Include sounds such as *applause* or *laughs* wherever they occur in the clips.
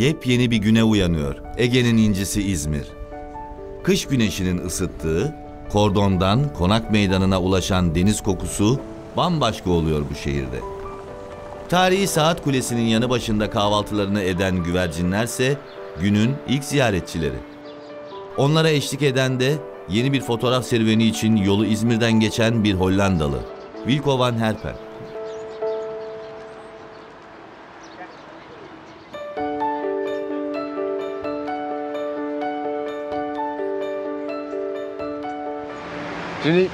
yepyeni bir güne uyanıyor. Ege'nin incisi İzmir. Kış güneşinin ısıttığı, kordondan konak meydanına ulaşan deniz kokusu bambaşka oluyor bu şehirde. Tarihi Saat Kulesi'nin yanı başında kahvaltılarını eden güvercinlerse günün ilk ziyaretçileri. Onlara eşlik eden de yeni bir fotoğraf serüveni için yolu İzmir'den geçen bir Hollandalı. Wilco van Herpen. Şimdi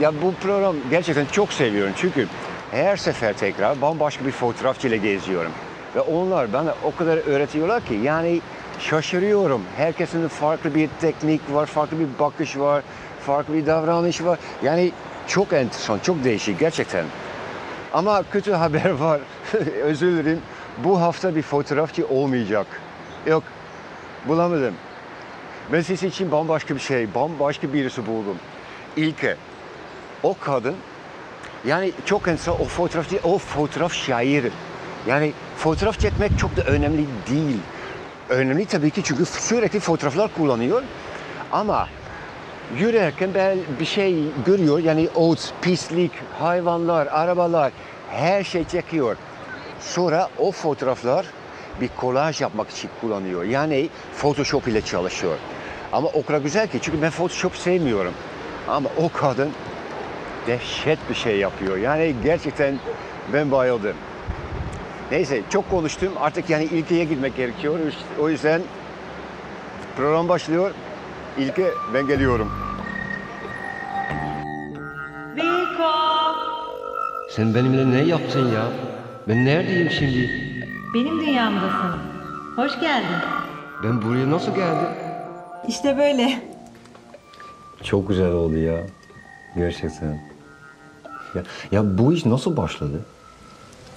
ya bu program gerçekten çok seviyorum çünkü her sefer tekrar bambaşka bir fotoğrafçıyla geziyorum. Ve onlar bana o kadar öğretiyorlar ki yani şaşırıyorum. Herkesin farklı bir teknik var, farklı bir bakış var, farklı bir davranış var. Yani çok enteresan, çok değişik gerçekten. Ama kötü *laughs* haber var. *laughs* Özür dilerim. Bu hafta bir fotoğrafçı olmayacak. Yok, bulamadım. Ben sizin için bambaşka bir şey, bambaşka birisi buldum. İlke. O kadın yani çok enteresan o fotoğrafçı, o fotoğraf şairi. Yani fotoğraf çekmek çok da önemli değil. Önemli tabii ki çünkü sürekli fotoğraflar kullanıyor. Ama yürürken ben bir şey görüyor. Yani ot, pislik, hayvanlar, arabalar her şey çekiyor. Sonra o fotoğraflar bir kolaj yapmak için kullanıyor. Yani Photoshop ile çalışıyor. Ama o kadar güzel ki çünkü ben Photoshop sevmiyorum. Ama o kadın dehşet bir şey yapıyor. Yani gerçekten ben bayıldım. Neyse çok konuştum. Artık yani ilkeye gitmek gerekiyor. O yüzden program başlıyor. İlke ben geliyorum. Wilco! Sen benimle ne yaptın ya? Ben neredeyim şimdi? Benim dünyamdasın. Hoş geldin. Ben buraya nasıl geldim? İşte böyle. Çok güzel oldu ya. Gerçekten. Ya, ya bu iş nasıl başladı?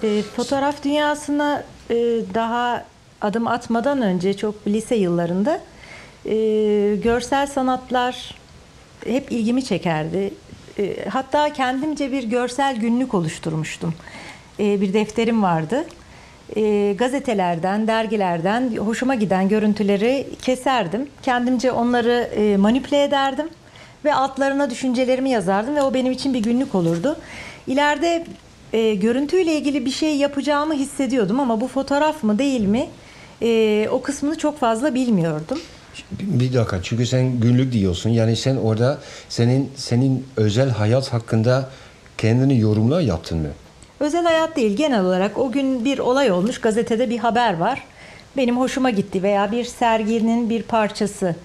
E, fotoğraf dünyasına e, daha adım atmadan önce çok lise yıllarında e, görsel sanatlar hep ilgimi çekerdi. E, hatta kendimce bir görsel günlük oluşturmuştum. E, bir defterim vardı. E, gazetelerden, dergilerden hoşuma giden görüntüleri keserdim. Kendimce onları e, manipüle ederdim ve altlarına düşüncelerimi yazardım ve o benim için bir günlük olurdu. İleride e, görüntüyle ilgili bir şey yapacağımı hissediyordum ama bu fotoğraf mı değil mi e, o kısmını çok fazla bilmiyordum. Bir dakika çünkü sen günlük diyorsun. Yani sen orada senin senin özel hayat hakkında kendini yorumlar yaptın mı? Özel hayat değil genel olarak o gün bir olay olmuş gazetede bir haber var. Benim hoşuma gitti veya bir serginin bir parçası.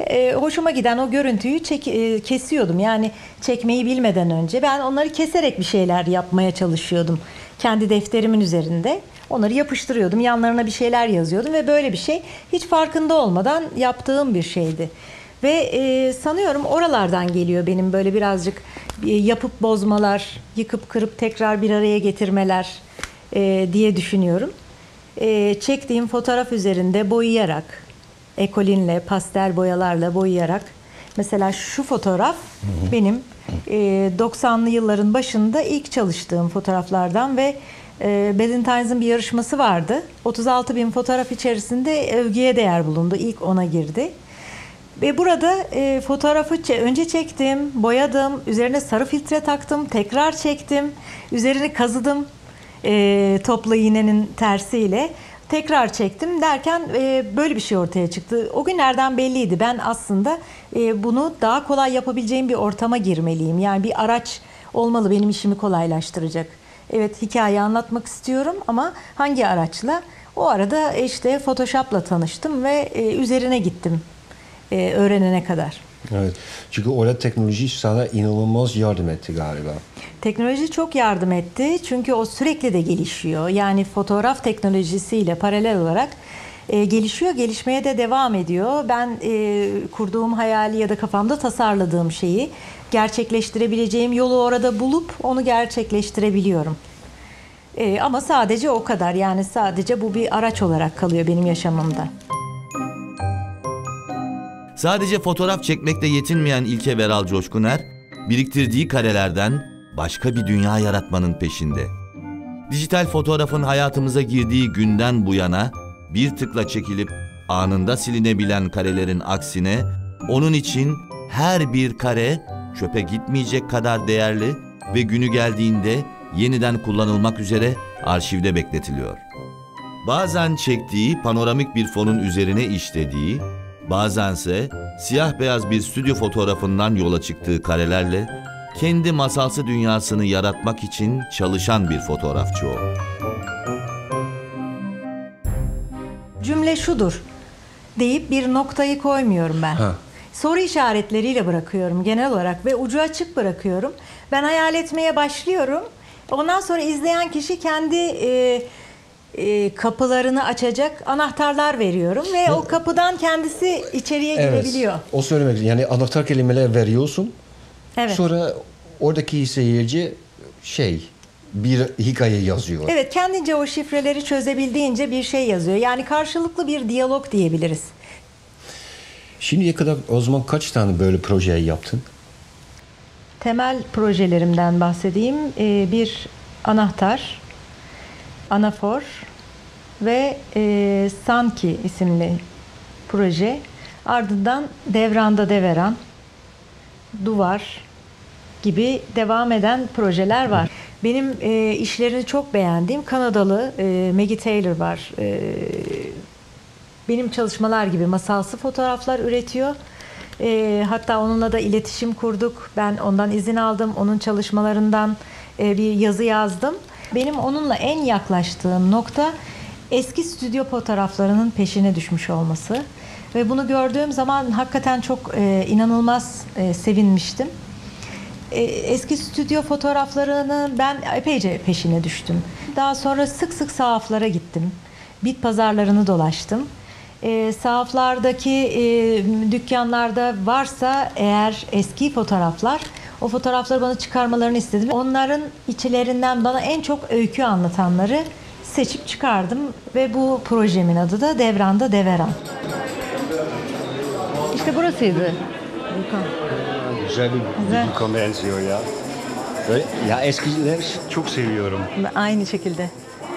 E, hoşuma giden o görüntüyü çek, e, kesiyordum. Yani çekmeyi bilmeden önce ben onları keserek bir şeyler yapmaya çalışıyordum. Kendi defterimin üzerinde. Onları yapıştırıyordum. Yanlarına bir şeyler yazıyordum ve böyle bir şey hiç farkında olmadan yaptığım bir şeydi. Ve e, sanıyorum oralardan geliyor benim böyle birazcık e, yapıp bozmalar, yıkıp kırıp tekrar bir araya getirmeler e, diye düşünüyorum. E, çektiğim fotoğraf üzerinde boyayarak, ekolinle, pastel boyalarla boyayarak. Mesela şu fotoğraf benim e, 90'lı yılların başında ilk çalıştığım fotoğraflardan ve e, Beden Times'ın bir yarışması vardı. 36 bin fotoğraf içerisinde övgüye değer bulundu. İlk ona girdi. Ve burada e, fotoğrafı önce çektim, boyadım, üzerine sarı filtre taktım, tekrar çektim, üzerini kazıdım e, topla iğnenin tersiyle. Tekrar çektim derken e, böyle bir şey ortaya çıktı. O günlerden belliydi. Ben aslında e, bunu daha kolay yapabileceğim bir ortama girmeliyim. Yani bir araç olmalı benim işimi kolaylaştıracak. Evet hikaye anlatmak istiyorum ama hangi araçla? O arada işte Photoshop'la tanıştım ve e, üzerine gittim e, öğrenene kadar. Evet. Çünkü orada teknoloji sana inanılmaz yardım etti galiba. Teknoloji çok yardım etti çünkü o sürekli de gelişiyor. Yani fotoğraf teknolojisiyle paralel olarak e, gelişiyor, gelişmeye de devam ediyor. Ben e, kurduğum hayali ya da kafamda tasarladığım şeyi gerçekleştirebileceğim yolu orada bulup onu gerçekleştirebiliyorum. E, ama sadece o kadar yani sadece bu bir araç olarak kalıyor benim yaşamımda. Sadece fotoğraf çekmekle yetinmeyen İlke Veral Coşkuner, biriktirdiği karelerden başka bir dünya yaratmanın peşinde. Dijital fotoğrafın hayatımıza girdiği günden bu yana bir tıkla çekilip anında silinebilen karelerin aksine onun için her bir kare çöpe gitmeyecek kadar değerli ve günü geldiğinde yeniden kullanılmak üzere arşivde bekletiliyor. Bazen çektiği panoramik bir fonun üzerine işlediği, bazense siyah beyaz bir stüdyo fotoğrafından yola çıktığı karelerle kendi masalsı dünyasını yaratmak için çalışan bir fotoğrafçı o. Cümle şudur deyip bir noktayı koymuyorum ben. Ha. Soru işaretleriyle bırakıyorum genel olarak ve ucu açık bırakıyorum. Ben hayal etmeye başlıyorum. Ondan sonra izleyen kişi kendi e, e, kapılarını açacak anahtarlar veriyorum ve o kapıdan kendisi içeriye girebiliyor. O söylemek yani anahtar kelimeler veriyorsun. Evet. Sonra oradaki seyirci şey bir hikaye yazıyor. Evet, kendince o şifreleri çözebildiğince bir şey yazıyor. Yani karşılıklı bir diyalog diyebiliriz. Şimdiye kadar o zaman kaç tane böyle proje yaptın? Temel projelerimden bahsedeyim. Ee, bir anahtar, anafor ve e, Sanki isimli proje. Ardından Devranda Deveran, Duvar gibi devam eden projeler var. Benim e, işlerini çok beğendiğim Kanadalı e, Maggie Taylor var. E, benim çalışmalar gibi masalsı fotoğraflar üretiyor. Ee, hatta onunla da iletişim kurduk. Ben ondan izin aldım. Onun çalışmalarından e, bir yazı yazdım. Benim onunla en yaklaştığım nokta eski stüdyo fotoğraflarının peşine düşmüş olması. Ve bunu gördüğüm zaman hakikaten çok e, inanılmaz e, sevinmiştim. E, eski stüdyo fotoğraflarını ben epeyce peşine düştüm. Daha sonra sık sık sahaflara gittim. Bit pazarlarını dolaştım. E, sahaflardaki e, dükkanlarda varsa eğer eski fotoğraflar o fotoğrafları bana çıkarmalarını istedim. Onların içlerinden bana en çok öykü anlatanları seçip çıkardım ve bu projemin adı da Devran'da Deveran. İşte burasıydı. Güzel bir Güzel. bir benziyor ya. Böyle, ya eskiler çok seviyorum. Aynı şekilde.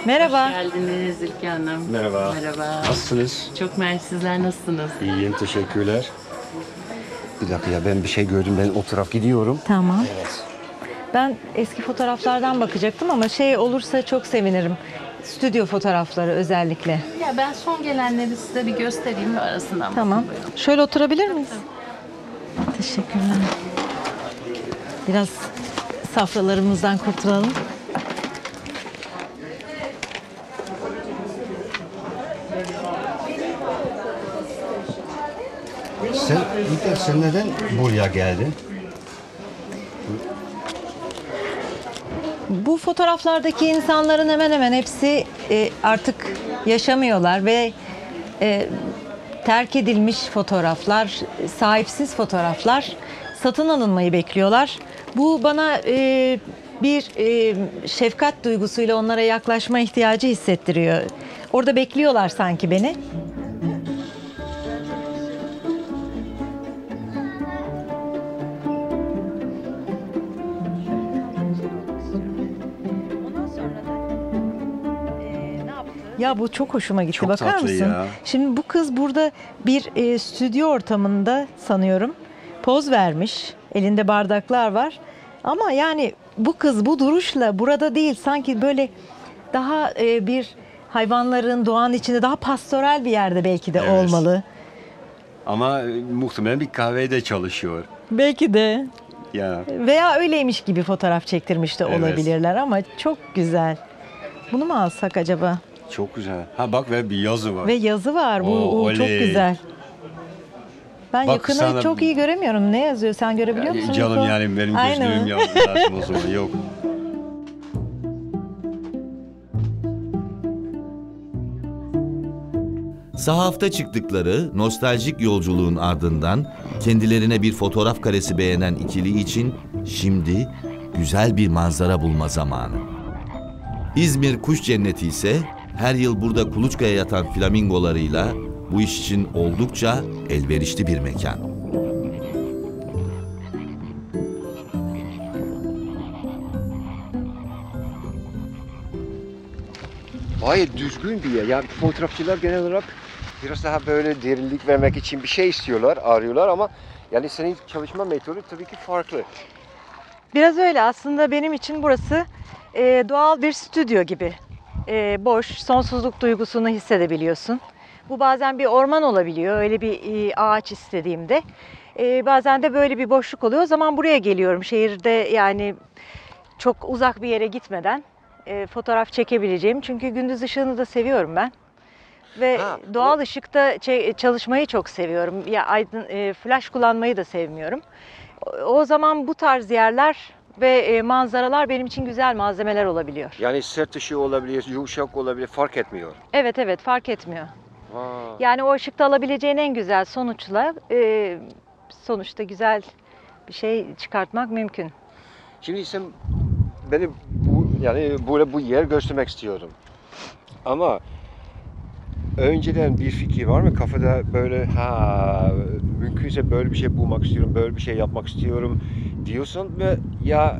Merhaba. Hoş geldiniz İlke Hanım. Merhaba. Merhaba. Nasılsınız? Çok mersi sizler nasılsınız? İyiyim, teşekkürler. Bir dakika ya ben bir şey gördüm. Ben o taraf gidiyorum. Tamam. Evet. Ben eski fotoğraflardan bakacaktım ama şey olursa çok sevinirim. Stüdyo fotoğrafları özellikle. Ya ben son gelenleri size bir göstereyim ve arasından Tamam. bakın buyurun. Şöyle oturabilir miyiz? Teşekkürler. Biraz safralarımızdan kurtulalım. Sen, İlker, sen neden buraya geldin? Bu fotoğraflardaki insanların hemen hemen hepsi e, artık yaşamıyorlar ve e, terk edilmiş fotoğraflar, sahipsiz fotoğraflar satın alınmayı bekliyorlar. Bu bana e, bir e, şefkat duygusuyla onlara yaklaşma ihtiyacı hissettiriyor. Orada bekliyorlar sanki beni. Ya bu çok hoşuma gitti. Çok Bakar tatlı mısın? ya. Şimdi bu kız burada bir e, stüdyo ortamında sanıyorum poz vermiş. Elinde bardaklar var. Ama yani bu kız bu duruşla burada değil sanki böyle daha e, bir hayvanların doğanın içinde daha pastoral bir yerde belki de Evet. olmalı. Ama e, muhtemelen bir kahvede çalışıyor. Belki de Ya veya öyleymiş gibi fotoğraf çektirmiş de Evet. olabilirler ama çok güzel. Bunu mu alsak acaba? Çok güzel. Ha bak ve bir yazı var. Ve yazı var. Bu Oo, o çok oley. güzel. Ben Bak yakını sana- çok iyi göremiyorum. Ne yazıyor? Sen görebiliyor musun? Canım Niko? yani benim Aynı gözlüğüm mı? yandı lazım o zaman yok. Sahafta çıktıkları nostaljik yolculuğun ardından kendilerine bir fotoğraf karesi beğenen ikili için şimdi güzel bir manzara bulma zamanı. İzmir Kuş Cenneti ise her yıl burada kuluçkaya yatan flamingolarıyla bu iş için oldukça elverişli bir mekan. Gayet düzgün bir yer. Yani fotoğrafçılar genel olarak biraz daha böyle derinlik vermek için bir şey istiyorlar, arıyorlar ama yani senin çalışma metodu tabii ki farklı. Biraz öyle aslında benim için burası e, doğal bir stüdyo gibi. E, boş, sonsuzluk duygusunu hissedebiliyorsun. Bu bazen bir orman olabiliyor, öyle bir e, ağaç istediğimde. E, bazen de böyle bir boşluk oluyor. O zaman buraya geliyorum. Şehirde yani çok uzak bir yere gitmeden e, fotoğraf çekebileceğim. Çünkü gündüz ışığını da seviyorum ben. Ve Ha, doğal ışıkta çe- çalışmayı çok seviyorum. Ya aydın e, flash kullanmayı da sevmiyorum. O- O zaman bu tarz yerler ve e, manzaralar benim için güzel malzemeler olabiliyor. Yani sert ışığı olabilir, yumuşak olabilir fark etmiyor. Evet evet fark etmiyor. Vay. Yani o ışıkta alabileceğin en güzel sonuçla e, sonuçta güzel bir şey çıkartmak mümkün. Şimdi sen beni bu yani böyle bu yer göstermek istiyorum. Ama önceden bir fikir var mı kafada böyle ha mümkünse böyle bir şey bulmak istiyorum, böyle bir şey yapmak istiyorum diyorsun ve ya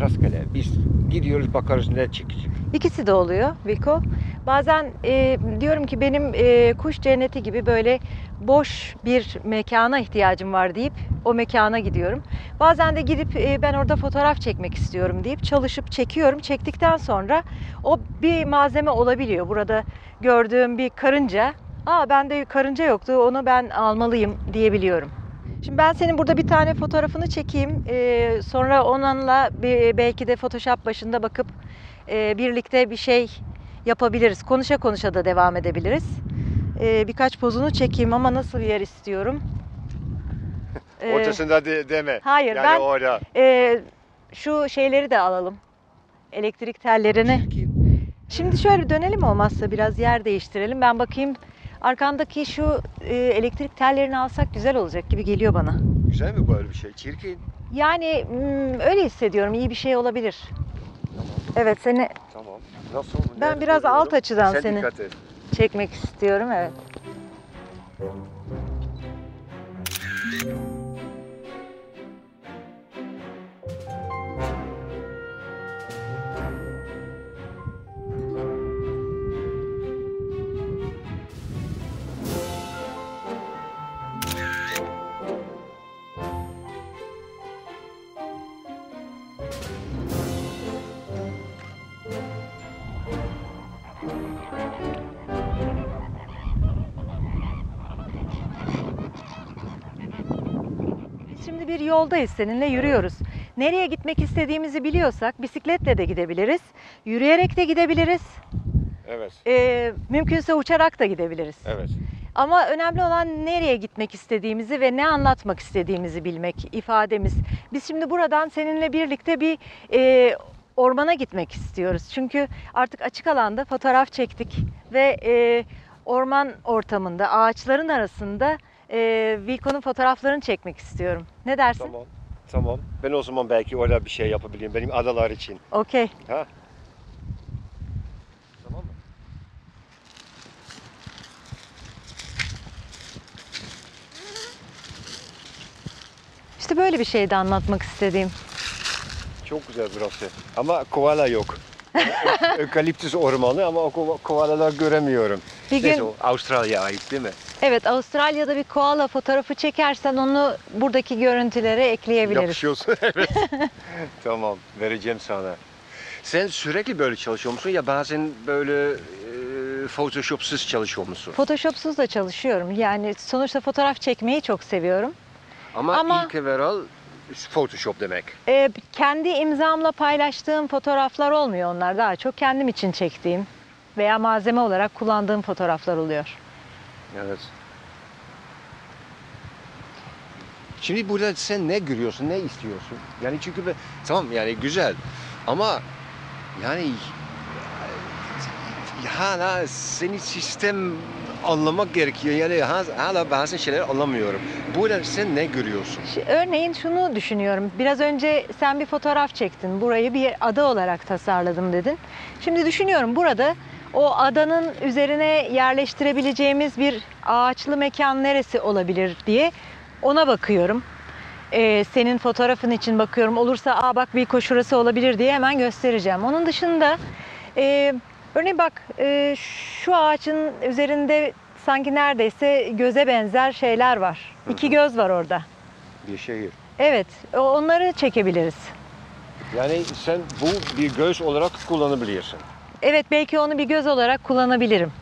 rastgele biz gidiyoruz bakarız ne çıkacak. İkisi de oluyor Viko. Bazen e, diyorum ki benim e, kuş cenneti gibi böyle boş bir mekana ihtiyacım var deyip o mekana gidiyorum. Bazen de gidip e, ben orada fotoğraf çekmek istiyorum deyip çalışıp çekiyorum. Çektikten sonra o bir malzeme olabiliyor. Burada gördüğüm bir karınca. Aa bende karınca yoktu onu ben almalıyım diyebiliyorum. Şimdi ben senin burada bir tane fotoğrafını çekeyim. Ee, sonra onunla bir, belki de Photoshop başında bakıp e, birlikte bir şey yapabiliriz. Konuşa konuşa da devam edebiliriz. Ee, birkaç pozunu çekeyim ama nasıl bir yer istiyorum? Ee, *laughs* Ortasında de, deme. hayır, yani ben- orada. e, şu şeyleri de alalım. Elektrik tellerini. Şimdi şöyle bir dönelim olmazsa biraz yer değiştirelim. Ben bakayım arkandaki şu e, elektrik tellerini alsak güzel olacak gibi geliyor bana. Güzel mi böyle bir şey? Çirkin. Yani mm, öyle hissediyorum. iyi bir şey olabilir. Evet seni Tamam. Nasıl? Ben Nerede biraz alt açıdan Sen seni- dikkat et. çekmek istiyorum. Evet. Bir yoldayız seninle yürüyoruz. Nereye gitmek istediğimizi biliyorsak bisikletle de gidebiliriz. Yürüyerek de gidebiliriz. Evet. Ee, mümkünse uçarak da gidebiliriz. Evet. Ama önemli olan nereye gitmek istediğimizi ve ne anlatmak istediğimizi bilmek, ifademiz. Biz şimdi buradan seninle birlikte bir e, ormana gitmek istiyoruz. Çünkü artık açık alanda fotoğraf çektik ve e, orman ortamında, ağaçların arasında e, Vilko'nun fotoğraflarını çekmek istiyorum. Ne dersin? Tamam. Tamam. Ben o zaman belki orada bir şey yapabilirim benim adalar için. Okey. Ha? Tamam mı? İşte böyle bir şeydi anlatmak istediğim. Çok güzel burası. Ama koala yok. Ökaliptüs ormanı ama o ko- koalalar göremiyorum. Bir Neyse gün o Avustralya'ya ait değil mi? Evet Avustralya'da bir koala fotoğrafı çekersen onu buradaki görüntülere ekleyebiliriz. Yapışıyorsun *laughs* evet. *laughs* tamam vereceğim sana. Sen sürekli böyle çalışıyor musun ya bazen böyle e, photoshopsuz çalışıyor musun? Photoshop'suz da çalışıyorum. Yani sonuçta fotoğraf çekmeyi çok seviyorum. Ama, Ama- ilk evvel photoshop demek. Ee, kendi imzamla paylaştığım fotoğraflar olmuyor onlar. Daha çok kendim için çektiğim veya malzeme olarak kullandığım fotoğraflar oluyor. Evet. Şimdi burada sen ne görüyorsun, ne istiyorsun? Yani çünkü ben, tamam yani güzel ama yani hala seni sistem anlamak gerekiyor. Yani ha- hala bazı şeyler anlamıyorum. Burada sen ne görüyorsun? Örneğin şunu düşünüyorum. Biraz önce sen bir fotoğraf çektin. Burayı bir ada olarak tasarladım dedin. Şimdi düşünüyorum burada o adanın üzerine yerleştirebileceğimiz bir ağaçlı mekan neresi olabilir diye ona bakıyorum. Ee, senin fotoğrafın için bakıyorum. Olursa aa bak bir şurası olabilir diye hemen göstereceğim. Onun dışında e, Örneğin bak e, şu ağacın üzerinde sanki neredeyse göze benzer şeyler var. İki göz var orada. Bir şehir. Evet, onları çekebiliriz. Yani sen bu bir göz olarak kullanabilirsin. Evet, belki onu bir göz olarak kullanabilirim.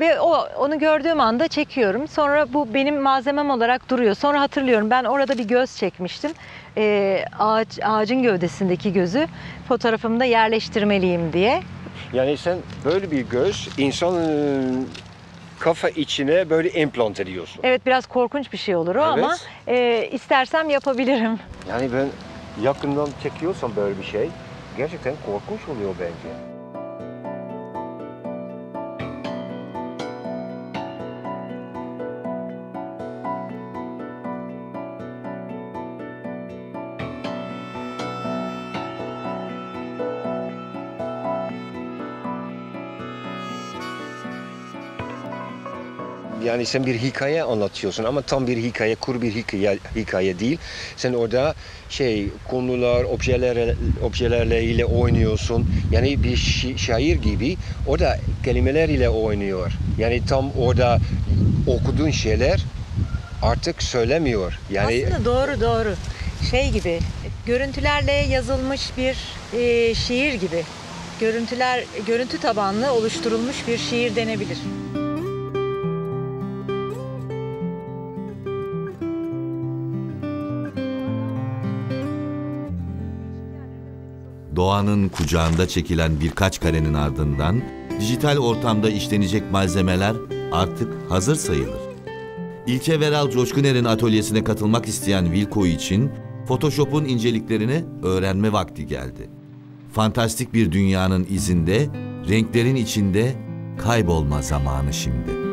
Ve o onu gördüğüm anda çekiyorum. Sonra bu benim malzemem olarak duruyor. Sonra hatırlıyorum ben orada bir göz çekmiştim. Ee, ağaç ağacın gövdesindeki gözü fotoğrafımda yerleştirmeliyim diye. Yani sen böyle bir göz insanın kafa içine böyle implant ediyorsun. Evet biraz korkunç bir şey olur o Evet. ama e, istersem yapabilirim. Yani ben yakından çekiyorsam böyle bir şey gerçekten korkunç oluyor bence. Yani sen bir hikaye anlatıyorsun ama tam bir hikaye, kuru bir hikaye, hikaye değil. Sen orada şey konular, objeler, objelerle ile oynuyorsun. Yani bir şair gibi orada kelimeler ile oynuyor. Yani tam orada okuduğun şeyler artık söylemiyor. Yani Aslında doğru doğru. Şey gibi görüntülerle yazılmış bir e, şiir gibi. Görüntüler görüntü tabanlı oluşturulmuş bir şiir denebilir. Doğanın kucağında çekilen birkaç karenin ardından dijital ortamda işlenecek malzemeler artık hazır sayılır. İlke Veral Coşkuner'in atölyesine katılmak isteyen Wilco için Photoshop'un inceliklerini öğrenme vakti geldi. Fantastik bir dünyanın izinde, renklerin içinde kaybolma zamanı şimdi.